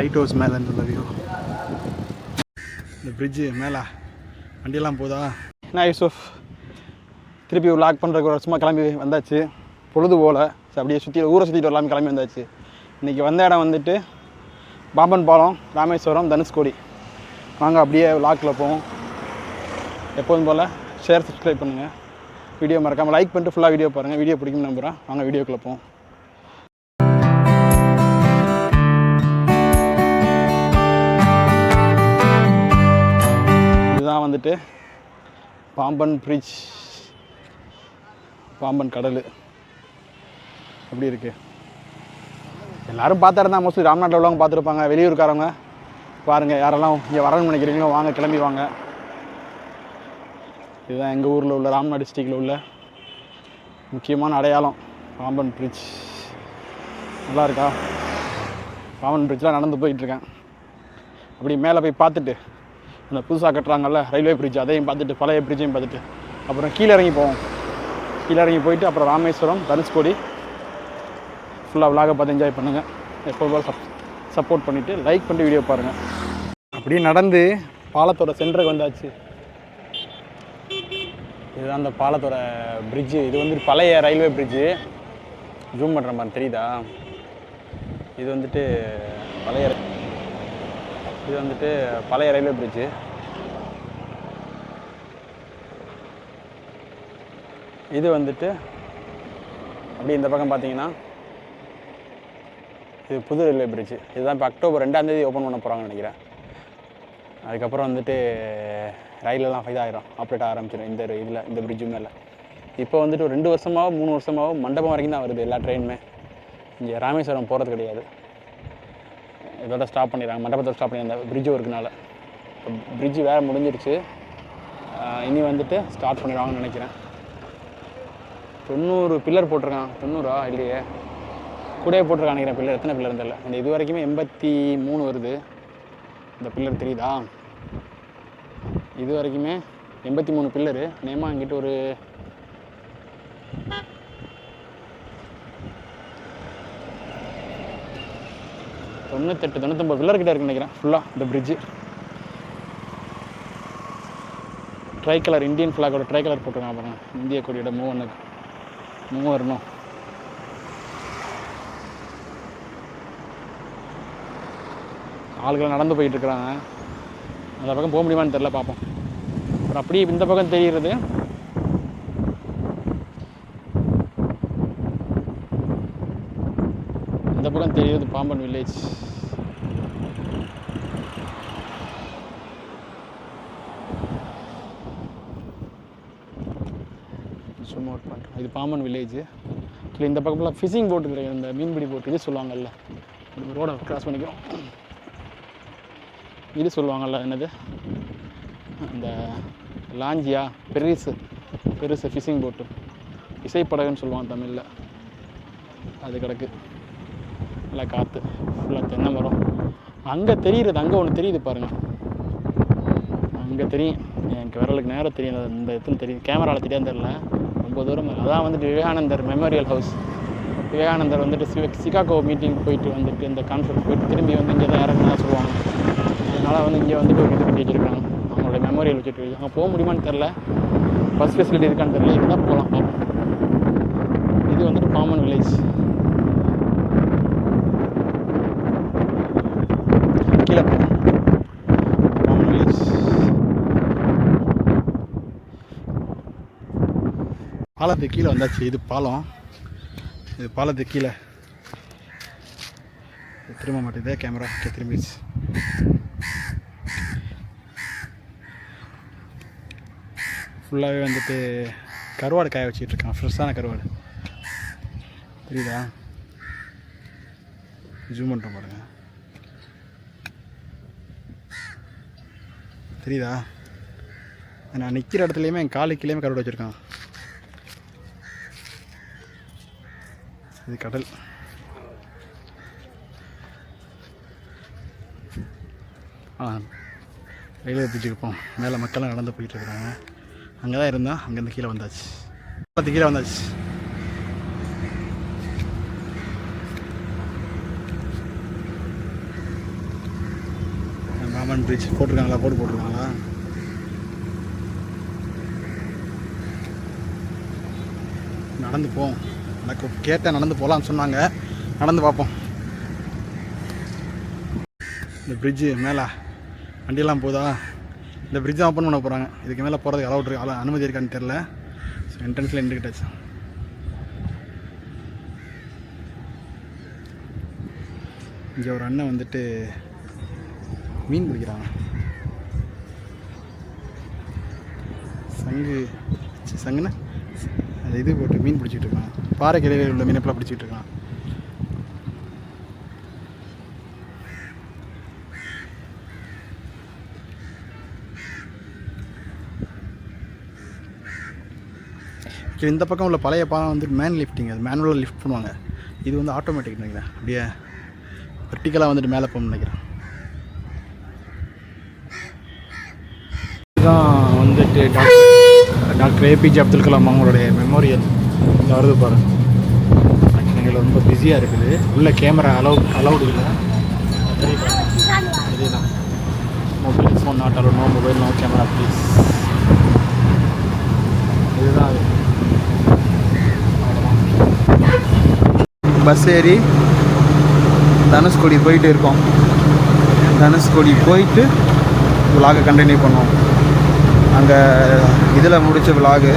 Light house மேலே இருந்த view இந்த பிரிட்ஜு மேலே வண்டியெல்லாம் போதா? நான் யூசுஃப் திருப்பி லாக் பண்ணுறதுக்கு ஒரு வருஷமாக கிளம்பி வந்தாச்சு. பொழுது போல். சரி அப்படியே சுற்றி ஊரை சுற்றிட்டு வரலாமே கிளம்பி வந்தாச்சு. இன்றைக்கி வந்த இடம் வந்துட்டு பாம்பன் பாலம் ராமேஸ்வரம் தனுஷ்கோடி. வாங்க அப்படியே லாக்கில் போவோம். எப்போதும் போல் ஷேர் சப்ஸ்கிரைப் பண்ணுங்கள் வீடியோ மறக்காமல் லைக் பண்ணிட்டு ஃபுல்லாக வீடியோ பாருங்கள் வீடியோ பிடிக்கும் நம்புகிறேன் வாங்க வீடியோக்குள்ளே போவோம். வந்துட்டு பாம்பன் பிரிட்ஜ் பாம்பன் கடல். எப்படி இருக்கு? எல்லோரும் பார்த்த மோஸ்ட்லி ராம்நாட்டில் உள்ளவங்க பார்த்துருப்பாங்க. வெளியூருக்காரவங்க பாருங்கள் யாரெல்லாம் இங்கே வரணும்னு நினைக்கிறீங்களோ வாங்க கிளம்பி வாங்க. இதுதான் எங்கள் ஊரில் உள்ள ராம்நாடு டிஸ்ட்ரிக்டில் உள்ள முக்கியமான அடையாளம். பாம்பன் பிரிட்ஜ் நல்லா இருக்கா? பாம்பன் பிரிட்ஜில் நடந்து போயிட்டுருக்கேன் அப்படி மேலே போய் பார்த்துட்டு அந்த புதுசாக கட்டுறாங்கல்ல ரயில்வே பிரிட்ஜ் அதையும் பார்த்துட்டு பழைய பிரிட்ஜையும் பார்த்துட்டு. அப்புறம் கீழே இறங்கி போவோம். கீழே இறங்கி போயிட்டு அப்புறம் ராமேஸ்வரம் தனுஷ்கோடி. ஃபுல்லாக விலாக பார்த்து என்ஜாய் பண்ணுங்கள் எப்போ சப் சப்போர்ட் பண்ணிவிட்டு லைக் பண்ணி வீடியோ பாருங்கள் அப்படியே நடந்து பாலத்தோட சென்டருக்கு வந்தாச்சு. இதுதான் அந்த பாலத்தோட பிரிட்ஜு இது வந்து பழைய ரயில்வே பிரிட்ஜு ஜூம் பண்ணுற மாதிரி தெரியுதா? இது வந்துட்டு பழைய இது வந்துட்டு பழைய ரயில்வே பிரிட்ஜு இது வந்துட்டு அப்படி இந்த பக்கம் பார்த்தீங்கன்னா இது புது ரயில்வே பிரிட்ஜு இதுதான் இப்போ அக்டோபர் ரெண்டாந்தேதி ஓப்பன் பண்ண போகிறாங்கன்னு நினைக்கிறேன். அதுக்கப்புறம் வந்துட்டு ரயிலெல்லாம் இதாயிரும். ஆப்ரேட் ஆரம்பிச்சிடும் இந்த இதில் இந்த பிரிட்ஜு மேலே. இப்போ வந்துட்டு ஒரு ரெண்டு வருஷமாகவும் மூணு வருஷமாவோ மண்டபம் வரைக்கும் தான் வருது எல்லா ட்ரெயினுமே இங்கே ராமேஸ்வரம் போகிறது கிடையாது. இதோட ஸ்டாப் பண்ணிடுறாங்க. மண்டபத்தில் ஸ்டாப் பண்ணி அந்த பிரிட்ஜ் ஒர்க்குனால பிரிட்ஜு வேறு முடிஞ்சிருச்சு. இனி வந்துட்டு ஸ்டார்ட் பண்ணிடுவாங்கன்னு நினைக்கிறேன். தொண்ணூறு பில்லர் போட்டிருக்கான் தொண்ணூறா? இல்லையே. கூடயே போட்டிருக்கான் நினைக்கிறேன் பில்லர் எத்தனை பில்லர் தெரியல. இந்த இது வரைக்குமே எண்பத்தி மூணு வருது. இந்த பில்லர் தெரியுதா? இது வரைக்குமே எண்பத்தி மூணு பில்லரு நேமா இங்கிட்ட ஒரு தொண்ணூத்தெட்டு தொண்ணூத்தொம்பது பில்லர் கிட்ட இருக்குன்னு நினைக்கிறேன். ஃபுல்லாக இந்த பிரிட்ஜு ட்ரை கலர் இந்தியன் ஃப்ளாகோட ட்ரை கலர் போட்டிருக்காங்க பாருங்க. இந்திய கொடியோட மூவனுக்கு மூவரணும் ஆளுகள் நடந்து போயிட்டு இருக்கிறாங்க அந்த பக்கம் போக முடியுமான்னு தெரில பார்ப்போம். அப்புறம் அப்படியே இந்த பக்கம் தெரிகிறது இந்த பக்கம் தெரியுது பாம்பன் வில்லேஜ் சும்மா பண்ணுறோம் இது பாம்பன் வில்லேஜ் இல்லை இந்த பக்கம்லாம் ஃபிஷிங் போட்டு கிடையாது இந்த மீன்பிடி போட்டு இது சொல்லுவாங்கல்ல. ரோடை கிராஸ் பண்ணிக்கிறோம். இது சொல்லுவாங்கல்ல என்னது? அந்த லாஞ்சியா பெருசு. பெருசு ஃபிஷிங் போட்டு இசைப்படகுன்னு சொல்லுவாங்க தமிழில். அது கிடக்கு. நல்லா காற்று ஃபுல்லாக தென்னை மரம். அங்கே தெரியுறது அங்கே ஒன்று தெரியுது பாருங்கள் அங்கே தெரியும். எனக்கு விரலுக்கு நேரம் தெரியும். அந்த- இந்த இடத்துல தெரியும். கேமராவில் தெரியாது தெரில ரொம்ப தூரம் அதான் வந்துட்டு விவேகானந்தர் மெமோரியல் ஹவுஸ் விவேகானந்தர் வந்துட்டு சிவ சிகாகோ மீட்டிங் போயிட்டு வந்துட்டு இந்த கான்ஃபரன்ஸ் போயிட்டு திரும்பி வந்து இங்கே தான் இறங்குனா சொல்லுவாங்க. அதனால் வந்து இங்கே வந்துட்டு ஒரு இது பண்ணி வச்சிருக்காங்க அவங்களோட மெமோரியல் வச்சுட்டு அங்கே போக முடியுமான்னு தெரில பஸ் ஃபெசிலிட்டி இருக்கான்னு தெரில இருந்தால் போகலாம். பார்ப்போம் இது வந்துட்டு காமன் வில்லேஜ் கீழே போவோம் பாமன் வில்லேஜ் பாலத்துக்கு கீழே வந்தாச்சு. இது பாலம். இது பாலத்துக்கு கீழே. இது திரும்ப மாட்டேதே கேமரா ஓகே திரும்பிடுச்சு. ஃபுல்லாகவே வந்துட்டு கருவாடு காய வச்சுட்டு இருக்கான். ஃப்ரெஷ்ஷான கருவாடு. தெரியுதா? ஜூம் பண்ணுறோம் பாருங்க. தெரியுதா? நான் நிற்கிற இடத்துலையுமே என் காலு கீழேயுமே கருவாடு வச்சுருக்கான். இது கடல் ஆ ரயில்வே பிரிட்ஜுக்கு போவோம். மேலே மக்கள்லாம் நடந்து போயிட்டு இருக்கிறாங்க. அங்கே தான் இருந்தால் அங்கேருந்து கீழே வந்தாச்சு. பத்து கீழே வந்தாச்சு. ராமன் பிரிட்ஜ் போட்டிருக்காங்களா? போட்டு போட்டிருக்காங்களா? நடந்து போவோம். எனக்கு கேட்டேன் நடந்து போகலான்னு சொன்னாங்க. நடந்து பார்ப்போம். இந்த பிரிட்ஜு மேலே வண்டியெல்லாம் போதா? இந்த பிரிட்ஜை ஓப்பன் பண்ண போகிறாங்க இதுக்கு மேலே போகிறதுக்கு அலவுட் இருக்கு. அளவு அனுமதி இருக்கான்னு தெரில ஸோ என்ட்ரன்ஸில் நின்றுக்கிட்டாச்சு இங்கே ஒரு அண்ணன் வந்துட்டு மீன் பிடிக்கிறாங்க. சங்கு சி, சங்குன்னா? இது போட்டு மீன் பிடிச்சிட்டு இருக்கான். பாறை கிளையில் உள்ள மீனப்பெல்லாம் பிடிச்சிட்டு இருக்கான். இந்த பக்கம் உள்ள பழைய பாலம் வந்து மேன் லிஃப்டிங் அது மேனுவலாக லிஃப்ட் பண்ணுவாங்க. இது வந்து ஆட்டோமேட்டிக் நினைக்கிறேன். அப்படியே வெர்டிக்கலாக வந்துட்டு மேலே போகணும்னு நினைக்கிறேன். இதுதான் வந்துட்டு doctor doctor APJ Abdul Kalam அவங்களுடைய மெமோரியல் இங்கே வருது பாருங்க. ஆக்சுவலி ரொம்ப பிஸியாக இருக்குது. உள்ள கேமரா அலௌ அலௌடு இல்லை. இதுதான். Mobile phone not allow no mobile no camera please இதுதான் பஸ் ஏறி தனுஷ்கோடி போயிட்டு இருக்கோம். தனுஷ்கோடி போயிட்டு விழாக கண்டினியூ பண்ணோம் அங்கே இதில் முடித்த விலாகு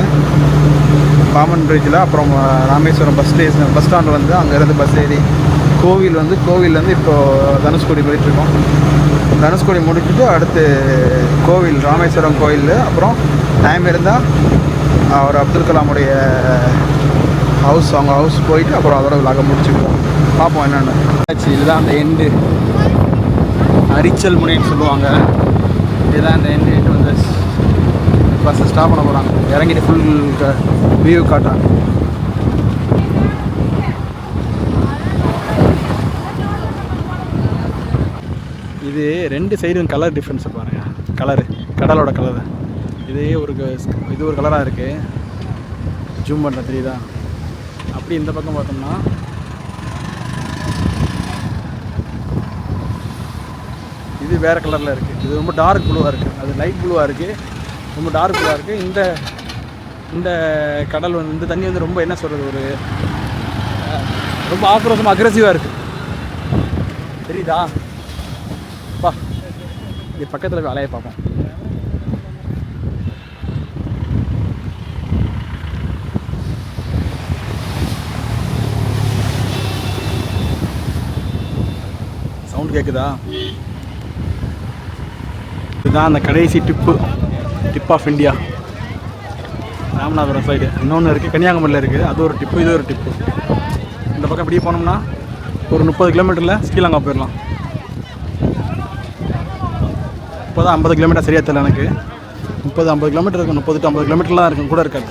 காமன் பிரிட்ஜில் அப்புறம் Rameswaram bus station bus stand வந்து அங்கேருந்து பஸ் ஏறி கோவில் வந்து கோவில்லேருந்து இப்போது தனுஷ்கோடி போயிட்டுருக்கோம் தனுஷ்கோடி முடிச்சுட்டு அடுத்து கோவில் ராமேஸ்வரம் கோயில் அப்புறம் டைம் இருந்தால் அவர் அப்துல் கலாமுடைய ஹவுஸ் அவங்க ஹவுஸ் போயிட்டு அப்புறம் அதோட விலாக முடிச்சுக்குவோம். பார்ப்போம் என்னென்னு. இதுதான் அந்த எண்டு அரிச்சல் முனைன்னு சொல்லுவாங்க. இதுதான் அந்த எண்டு எண்டு வந்து பஸ்ஸை ஸ்டாப் பண்ண போகிறாங்க இறங்கிட்டு ஃபுல் வியூ காட்டுறாங்க. இது ரெண்டு சைடும் கலர் டிஃப்ரென்ஸை பாருங்கள் கலரு கடலோட கலரு இதே ஒரு க- இது ஒரு கலராக இருக்குது ஜூம் பண்ண தெரியுதா அப்படி இந்த பக்கம் பார்த்தோம்னா இது வேறு கலரில் இருக்குது இது ரொம்ப டார்க் ப்ளூவாக இருக்குது அது லைட் ப்ளூவாக இருக்குது ரொம்ப டார்க் இருக்குது இந்த இந்த கடல் வந்து இந்த தண்ணி வந்து ரொம்ப என்ன சொல்கிறது ஒரு ரொம்ப ஆக்ரோஷமாக அக்ரெசிவாக இருக்குது தெரியுதா? பா இது பக்கத்தில் அலைய பார்ப்போம். சவுண்ட் கேட்குதா இதுதான் அந்த கடைசி tip tip of India Ramanathapuram side இன்னொன்று இருக்குது கன்னியாகுமரியில் இருக்குது அது ஒரு டிப்பு இது ஒரு டிப்பு இந்த பக்கம் இப்படியே போனோம்னா ஒரு முப்பது கிலோமீட்டரில் ஸ்ரீலங்கா போயிடலாம் இப்போ தான் ஐம்பது கிலோமீட்டர் சரியாக தெரியல எனக்கு. முப்பது ஐம்பது கிலோமீட்டர் இருக்கும். முப்பது டு ஐம்பது கிலோமீட்டர்லாம் இருக்கும் கூட இருக்காது.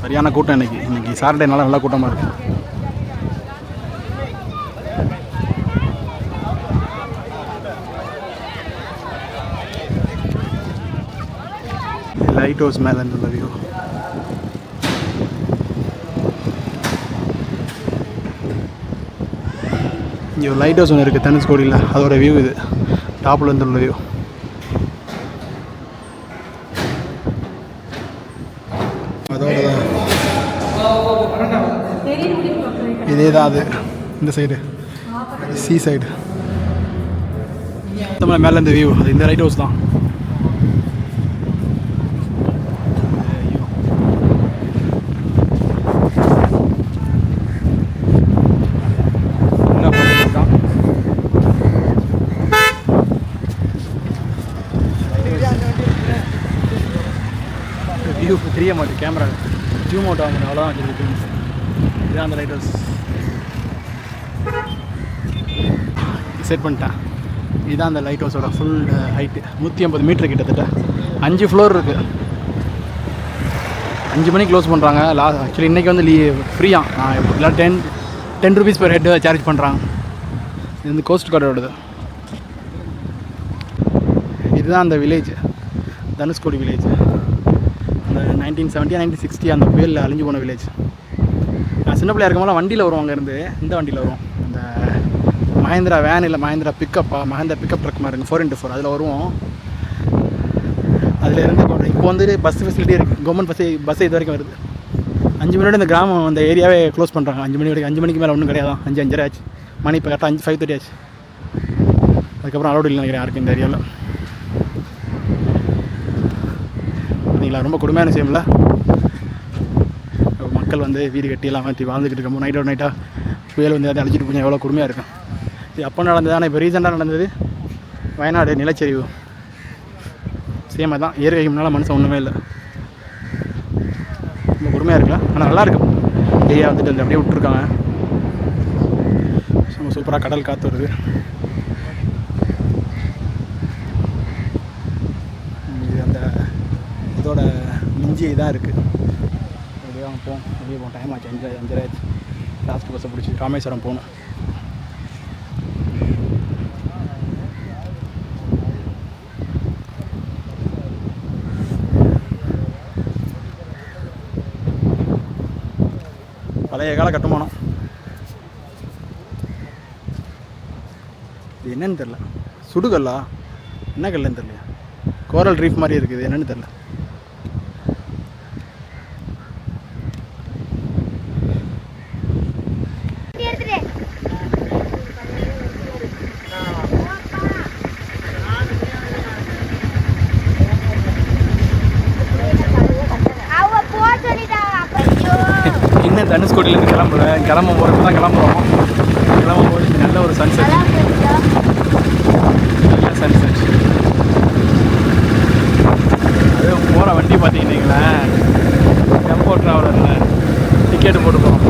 சரியான கூட்டம் இன்னைக்கு. இன்றைக்கி சாட்டர்டே நல்லா கூட்டமாக இருக்கும் லைட் ஹவுஸ் மேலே இருந்து வியூ இங்கே ஒரு லைட் ஹவுஸ் ஒன்று இருக்குது தனுஷ்கோடியில் அதோட வியூ இது. டாப்பில் இருந்து உள்ள வியூ அதோட இதே தான் அது. இந்த சைடு சி சைடு மேலே இந்த வியூ அது இந்த லைட் ஹவுஸ் தான் ஐயோ. என்ன பண்ணிட்டு இருக்கான்? வியூ கேமரா ஜூம் அவுட் ஆகும் அவ்வளோதான் தெரியுது இதுதான் அந்த லைட் ஹவுஸ் செட் பண்ணிட்டேன். இதுதான் அந்த லைட் ஹவுஸோட ஃபுல் ஹைட்டு நூற்றி ஐம்பது மீட்ரு கிட்டத்தட்ட. அஞ்சு ஃப்ளோர் இருக்குது அஞ்சு மணிக்கு க்ளோஸ் பண்ணுறாங்க லா ஆக்சுவலி இன்றைக்கி வந்து லீ ஃப்ரீயாக நான் இல்லை ten ten rupees per head charge பண்ணுறாங்க இது வந்து கோஸ்ட் கார்டோடது இதுதான் அந்த வில்லேஜ் தனுஷ்கோடி வில்லேஜ் அந்த நைன்டீன் செவன்ட்டி நைன்டீன் சிக்ஸ்டி அந்த புயலில் அழிஞ்சு போன வில்லேஜ் நான் சின்ன பிள்ளையா இருக்கும்போது வண்டியில் வருவோம் அங்கேருந்து இந்த வண்டியில் வருவோம்? அந்த மஹேந்திரா வேன் இல்லை மஹேந்திரா பிக்கப்பா மஹேந்திரா பிக்கப் ட்ரக் மாதிரி ஃபோர் இன்ட்டு ஃபோர் அதில் வருவோம். அதில் இருந்து இப்போ வந்து பஸ் ஃபெசிலிட்டி இருக்குது கவர்மெண்ட் பஸ்ஸு பஸ் இது வரைக்கும் வருது. அஞ்சு மணியோட இந்த கிராமம் அந்த ஏரியாவே க்ளோஸ் பண்ணுறாங்க அஞ்சு மணி வரைக்கும் அஞ்சு மணிக்கு மேலே ஒன்றும் கிடையாது அஞ்சு அஞ்சரை ஆச்சு. மணி இப்போ கரெக்டாக அஞ்சு ஃபைவ் தேர்ட்டி ஆச்சு. அதுக்கப்புறம் அலோடு இல்லை நினைக்கிறேன் யாருக்கும் இந்த ஏரியாவில் பார்த்தீங்களா ரொம்ப கொடுமையான விஷயம்ல. மக்கள் வந்து வீடு கட்டி எல்லாம் மாற்றி வாழ்ந்துக்கிட்டு இருக்கோம். நைட்டோட நைட்டாக புயல் வந்து அதை அழிச்சிட்டு போய் எவ்வளோ கொடுமையாக இருக்கும். இது அப்போ நடந்தது ஆனால் இப்போ ரீசெண்டாக நடந்தது. வயநாடு நிலச்சரிவு. சேமாக தான் இயற்கை முன்னால் மனுஷன் ஒன்றுமே இல்லை. ரொம்ப கொடுமையாக இருக்கலாம் ஆனால் நல்லா இருக்கு. ஏரியா வந்துட்டு வந்து அப்படியே விட்டுருக்காங்க. ரொம்ப சூப்பராக கடல் காற்று வருது இது அந்த இதோட அஞ்சு இதாக இருக்குது அப்படியே அவங்க போவோம். அப்படியே போவோம். டைம் ஆச்சு. அஞ்சு அஞ்சரை ஆச்சு. லாஸ்ட் பஸ்ஸை பிடிச்சி ராமேஸ்வரம் போகணும். பழைய கால கட்டுமானம். இது என்னன்னு தெரில சுடுகல்லா? என்ன கல்லுன்னு தெரியல கோரல் ரீஃப் மாதிரி இருக்குது. என்னன்னு தெரில அவ போ சொல்லிட்டாங்க அப்போ இன்னும் தனுஷ்கோடியிலேருந்து கிளம்பல கிளம்ப போகிறப்ப தான் கிளம்புறோம். கிளம்ப போது நல்ல ஒரு சன்செட் நல்ல சன்செட் அது போகிற வண்டி பார்த்தீங்கன்னீங்களேன் டெம்போ ட்ராவலரில் டிக்கெட்டு போட்டு போகிறோம்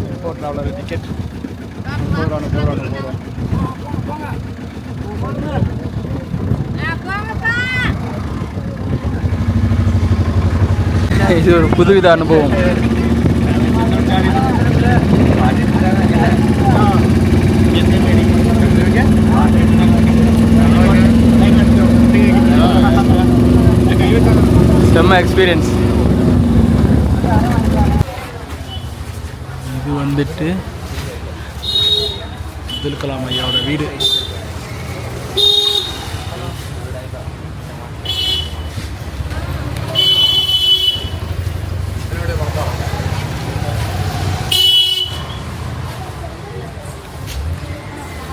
டெம்போ ட்ராவலர் டிக்கெட் முப்பது ரூபா முப்பது ரூபா முப்பது ரூபா இது ஒரு புதுவித அனுபவம். செம்ம எக்ஸ்பீரியன்ஸ் இது வந்துட்டு அப்துல் கலாம் ஐயாவோட வீடு.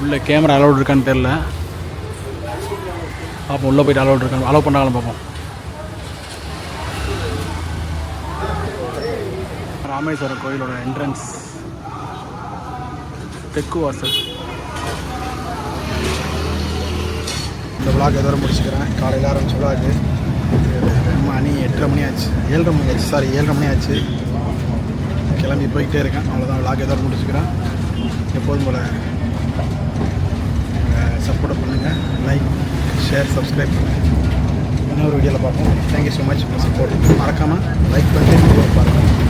உள்ளே கேமரா அலௌட் இருக்கான்னு தெரில பார்ப்போம் உள்ளே போயிட்டு அலௌட் இருக்கான்னு. அலோவ் பண்ணாலும் பார்ப்போம் ராமேஸ்வரம் கோயிலோட என்ட்ரன்ஸ் தெற்கு வாசல். இந்த விளாக் எதோட முடிச்சுக்கிறேன். காலையில் ஆரம்பிச்சு விளாக் மணி எட்டரை மணி ஆச்சு. ஏழரை மணி ஆச்சு. சாரி ஏழரை மணி ஆச்சு. கிளம்பி போய்கிட்டே இருக்கேன். அவ்வளோதான் விளாக் எதோட முடிச்சுக்கிறேன். எப்போதும் போல் சப்போர்ட் பண்ணுங்கள் லைக் ஷேர் சப்ஸ்கிரைப் பண்ணுங்கள் இன்னொரு வீடியோவில் பார்ப்போம். Thank you so much support மறக்காமல் லைக் பண்ணிட்டு பாருங்கள்